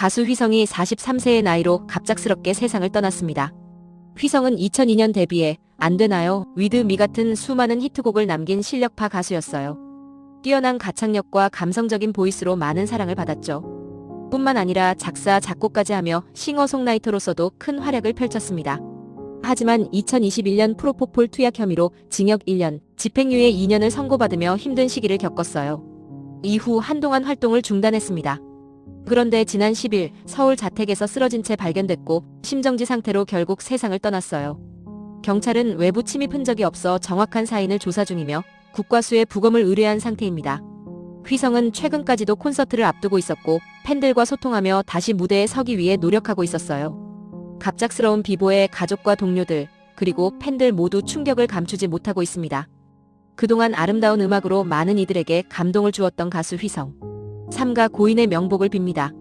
가수 휘성이 43세의 나이로 갑작스럽게 세상을 떠났습니다. 휘성은 2002년 데뷔해 안 되나요? 위드 미 같은 수많은 히트곡을 남긴 실력파 가수였어요. 뛰어난 가창력과 감성적인 보이스로 많은 사랑을 받았죠. 뿐만 아니라 작사, 작곡까지 하며 싱어송라이터로서도 큰 활약을 펼쳤습니다. 하지만 2021년 프로포폴 투약 혐의로 징역 1년, 집행유예 2년을 선고받으며 힘든 시기를 겪었어요. 이후 한동안 활동을 중단했습니다. 그런데 지난 10일 서울 자택에서 쓰러진 채 발견됐고 심정지 상태로 결국 세상을 떠났어요. 경찰은 외부 침입 흔적이 없어 정확한 사인을 조사 중이며 국과수에 부검을 의뢰한 상태입니다. 휘성은 최근까지도 콘서트를 앞두고 있었고 팬들과 소통하며 다시 무대에 서기 위해 노력하고 있었어요. 갑작스러운 비보에 가족과 동료들 그리고 팬들 모두 충격을 감추지 못하고 있습니다. 그동안 아름다운 음악으로 많은 이들에게 감동을 주었던 가수 휘성. 삼가 고인의 명복을 빕니다.